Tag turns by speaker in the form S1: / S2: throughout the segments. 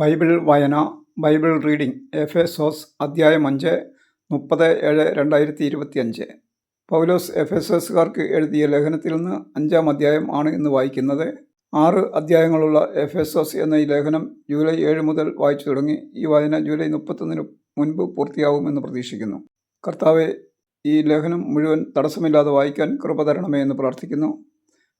S1: Bible വായന Bible reading Ephesus അധ്യായം അഞ്ച് മുപ്പത് ഏഴ് രണ്ടായിരത്തി ഇരുപത്തിയഞ്ച്. പൗലോസ് എഫേസോസുകാർക്ക് എഴുതിയ ലേഖനത്തിൽ നിന്ന് അഞ്ചാം അധ്യായം ആണ് ഇന്ന് വായിക്കുന്നത്. ആറ് അധ്യായങ്ങളുള്ള എഫേസോസ് എന്ന ഈ ലേഖനം ജൂലൈ ഏഴ് മുതൽ വായിച്ചു തുടങ്ങി. ഈ വായന ജൂലൈ മുപ്പത്തൊന്നിന് മുൻപ് പൂർത്തിയാവുമെന്ന് പ്രതീക്ഷിക്കുന്നു. കർത്താവെ ഈ ലേഖനം മുഴുവൻ തടസ്സമില്ലാതെ വായിക്കാൻ കൃപ തരണമേ എന്ന് പ്രാർത്ഥിക്കുന്നു.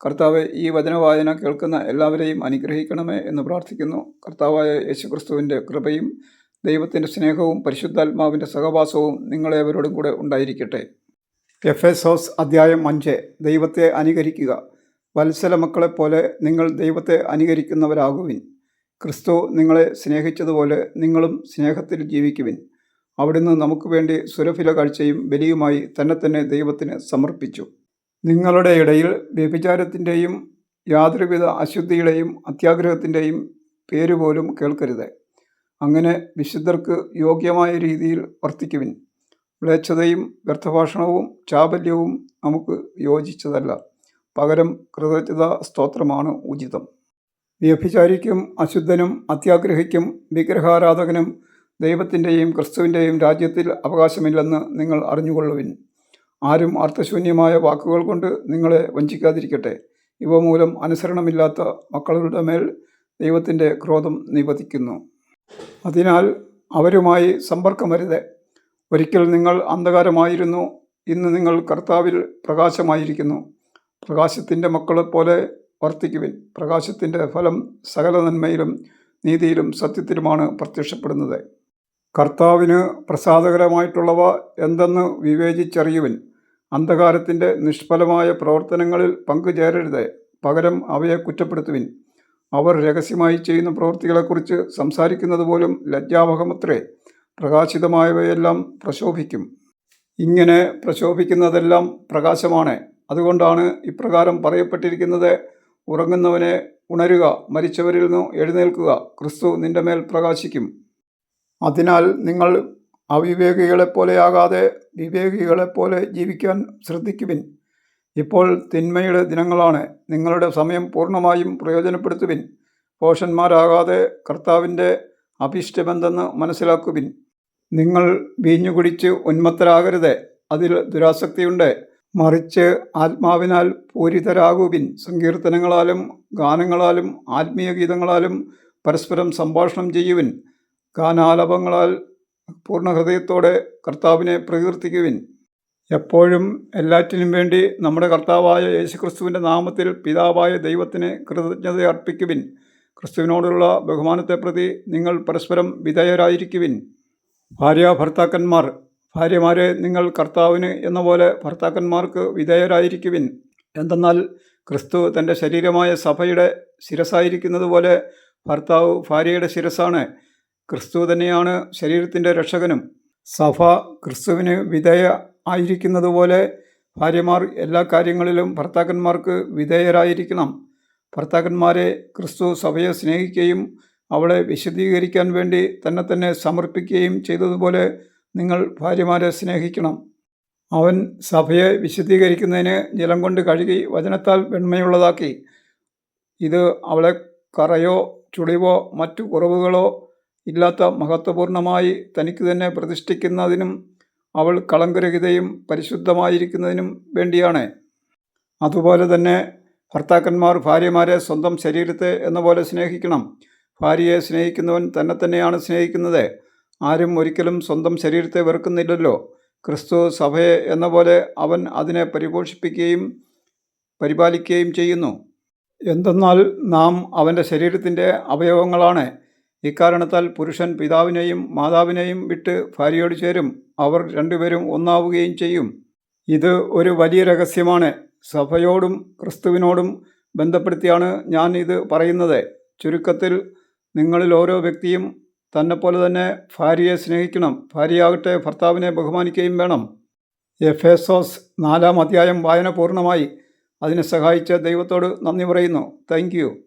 S1: കർത്താവെ ഈ വചനവായന കേൾക്കുന്ന എല്ലാവരെയും അനുഗ്രഹിക്കണമേ എന്ന് പ്രാർത്ഥിക്കുന്നു. കർത്താവായ യേശുക്രിസ്തുവിന്റെ കൃപയും ദൈവത്തിന്റെ സ്നേഹവും പരിശുദ്ധാത്മാവിന്റെ സഹവാസവും നിങ്ങളേവരോടും കൂടെ ഉണ്ടായിരിക്കട്ടെ. എഫ് എസ് ഹോസ് അധ്യായം അഞ്ച്. ദൈവത്തെ അനുകരിക്കുക. വത്സല മക്കളെപ്പോലെ നിങ്ങൾ ദൈവത്തെ അനുകരിക്കുന്നവരാകുവിൻ. ക്രിസ്തു നിങ്ങളെ സ്നേഹിച്ചതുപോലെ നിങ്ങളും സ്നേഹത്തിൽ ജീവിക്കുവിൻ. അവിടുന്ന് നമുക്ക് വേണ്ടി സുരഭില കാഴ്ചയും ബലിയുമായി തന്നെ തന്നെ ദൈവത്തിന് സമർപ്പിച്ചു. നിങ്ങളുടെ ഇടയിൽ വ്യഭിചാരത്തിന്റെയും യാതൊരുവിധ അശുദ്ധിയുടെയും അത്യാഗ്രഹത്തിന്റെയും പേരുപോലും കേൾക്കരുത്. അങ്ങനെ വിശുദ്ധർക്ക് യോഗ്യമായ രീതിയിൽ വർത്തിക്കുവിൻ. മ്ലേച്ഛതയും വ്യർത്ഥഭാഷണവും ചാബല്യവും നമുക്ക് യോജിച്ചതല്ല. പകരം കൃതജ്ഞത സ്തോത്രമാണ് ഉചിതം. വ്യഭിചാരിക്കും അശുദ്ധനും അത്യാഗ്രഹിക്കും വിഗ്രഹാരാധകനും ദൈവത്തിന്റെയും ക്രിസ്തുവിന്റെയും രാജ്യത്തിൽ അവകാശമില്ലെന്ന് നിങ്ങൾ അറിഞ്ഞുകൊള്ളുവിൻ. ആരും അർത്ഥശൂന്യമായ വാക്കുകൾ കൊണ്ട് നിങ്ങളെ വഞ്ചിക്കാതിരിക്കട്ടെ. ഇവ മൂലം അനുസരണമില്ലാത്ത മക്കളുടെ മേൽ ദൈവത്തിന്റെ ക്രോധം നിപതിക്കുന്നു അതിനാൽ അവരുമായി സമ്പർക്കമരുത് ഒരിക്കൽ നിങ്ങൾ അന്ധകാരമായിരുന്നു. ഇന്ന് നിങ്ങൾ കർത്താവിൽ പ്രകാശമായിരിക്കുന്നു. പ്രകാശത്തിന്റെ മക്കളെ പോലെ വർത്തിക്കുവിൻ. പ്രകാശത്തിന്റെ ഫലം സകല നന്മയിലും നീതിയിലും സത്യത്തിലുമാണ് പ്രത്യക്ഷപ്പെടുന്നത്. കർത്താവിന് പ്രസാദകരമായിട്ടുള്ളവ എന്തെന്ന് വിവേചിച്ചറിയുവിൻ. അന്ധകാരത്തിന്റെ നിഷ്ഫലമായ പ്രവർത്തനങ്ങളിൽ പങ്കുചേരരുത്. പകരം അവയെ കുറ്റപ്പെടുത്തുവിൻ. അവർ രഹസ്യമായി ചെയ്യുന്ന പ്രവൃത്തികളെക്കുറിച്ച് സംസാരിക്കുന്നത് പോലും ലജ്ജാവഹമത്രേ. പ്രകാശിതമായവയെല്ലാം പ്രശോഭിക്കും. ഇങ്ങനെ പ്രശോഭിക്കുന്നതെല്ലാം പ്രകാശമാണ്. അതുകൊണ്ടാണ് ഇപ്രകാരം പറയപ്പെട്ടിരിക്കുന്നത് ഉറങ്ങുന്നവനെ ഉണരുക മരിച്ചവരിൽ നിന്ന് എഴുന്നേൽക്കുക ക്രിസ്തു നിന്റെ മേൽ പ്രകാശിക്കും. അതിനാൽ നിങ്ങൾ അവിവേകികളെപ്പോലെയാകാതെ വിവേകികളെപ്പോലെ ജീവിക്കാൻ ശ്രദ്ധിക്കുവിൻ. ഇപ്പോൾ തിന്മയുടെ ദിനങ്ങളാണ്. നിങ്ങളുടെ സമയം പൂർണമായും പ്രയോജനപ്പെടുത്തുവിൻ. പോഷന്മാരാകാതെ കർത്താവിന്റെ അഭീഷ്ടമെന്തെന്ന് മനസ്സിലാക്കുവിൻ. നിങ്ങൾ വീഞ്ഞു കുടിച്ച് ഉന്മത്തരാകരുത്. അതിൽ ദുരാസക്തിയുണ്ട്. മറിച്ച് ആത്മാവിനാൽ പൂരിതരാകുവിൻ. സങ്കീർത്തനങ്ങളാലും ഗാനങ്ങളാലും ആത്മീയ ഗീതങ്ങളാലും പരസ്പരം സംഭാഷണം ചെയ്യുവിൻ. ഗാനാലപങ്ങളാൽ പൂർണ ഹൃദയത്തോടെ കർത്താവിനെ പ്രകീർത്തിക്കുവിൻ. എപ്പോഴും എല്ലാറ്റിനും വേണ്ടി നമ്മുടെ കർത്താവായ യേശുക്രിസ്തുവിന്റെ നാമത്തിൽ പിതാവായ ദൈവത്തിന് കൃതജ്ഞത അർപ്പിക്കുവിൻ. ക്രിസ്തുവിനോടുള്ള ബഹുമാനത്തെ പ്രതി നിങ്ങൾ പരസ്പരം വിധേയരായിരിക്കുവിൻ. ഭാര്യ ഭർത്താക്കന്മാർ ഭാര്യമാരെ നിങ്ങൾ കർത്താവിന് എന്ന പോലെ ഭർത്താക്കന്മാർക്ക് വിധേയരായിരിക്കുവിൻ. എന്തെന്നാൽ ക്രിസ്തു തന്റെ ശരീരമായ സഭയുടെ ശിരസായിരിക്കുന്നത് പോലെ ഭർത്താവ് ഭാര്യയുടെ ശിരസാണ്. ക്രിസ്തു തന്നെയാണ് ശരീരത്തിന്റെ രക്ഷകനും. സഭ ക്രിസ്തുവിന് വിധേയ ആയിരിക്കുന്നതുപോലെ ഭാര്യമാർ എല്ലാ കാര്യങ്ങളിലും ഭർത്താക്കന്മാർക്ക് വിധേയരായിരിക്കണം. ഭർത്താക്കന്മാരെ ക്രിസ്തു സഭയെ സ്നേഹിക്കുകയും അവളെ വിശദീകരിക്കാൻ വേണ്ടി തന്നെ തന്നെ സമർപ്പിക്കുകയും ചെയ്തതുപോലെ നിങ്ങൾ ഭാര്യമാരെ സ്നേഹിക്കണം. അവൻ സഭയെ വിശദീകരിക്കുന്നതിന് ജലം കൊണ്ട് കഴുകി വചനത്താൽ വെണ്മയുള്ളതാക്കി. ഇത് അവളെ കറയോ ചുളിവോ മറ്റു കുറവുകളോ ഇല്ലാത്ത മഹത്വപൂർണമായി തനിക്ക് തന്നെ പ്രതിഷ്ഠിക്കുന്നതിനും അവൾ കളങ്കരഹിതയും പരിശുദ്ധമായിരിക്കുന്നതിനും വേണ്ടിയാണ്. അതുപോലെ തന്നെ ഭർത്താക്കന്മാർ ഭാര്യമാരെ സ്വന്തം ശരീരത്തെ എന്ന പോലെ സ്നേഹിക്കണം. ഭാര്യയെ സ്നേഹിക്കുന്നവൻ തന്നെ തന്നെയാണ് സ്നേഹിക്കുന്നത്. ആരും ഒരിക്കലും സ്വന്തം ശരീരത്തെ വെറുക്കുന്നില്ലല്ലോ. ക്രിസ്തു സഭയെ എന്ന പോലെ അവൻ അതിനെ പരിപോഷിപ്പിക്കുകയും പരിപാലിക്കുകയും ചെയ്യുന്നു. എന്തെന്നാൽ നാം അവന്റെ ശരീരത്തിന്റെ അവയവങ്ങളാണ്. ഇക്കാരണത്താൽ പുരുഷൻ പിതാവിനെയും മാതാവിനെയും വിട്ട് ഭാര്യയോട് ചേരും. അവർ രണ്ടുപേരും ഒന്നാവുകയും ചെയ്യും. ഇത് ഒരു വലിയ രഹസ്യമാണ്. സഭയോടും ക്രിസ്തുവിനോടും ബന്ധപ്പെടുത്തിയാണ് ഞാൻ ഇത് പറയുന്നത്. ചുരുക്കത്തിൽ നിങ്ങളിൽ ഓരോ വ്യക്തിയും തന്നെപ്പോലെ തന്നെ ഭാര്യയെ സ്നേഹിക്കണം. ഭാര്യയാകട്ടെ ഭർത്താവിനെ ബഹുമാനിക്കുകയും വേണം. എഫേസോസ് നാലാം അധ്യായം വായന പൂർണമായി. അതിനെ സഹായിച്ച ദൈവത്തോട് നന്ദി പറയുന്നു. താങ്ക്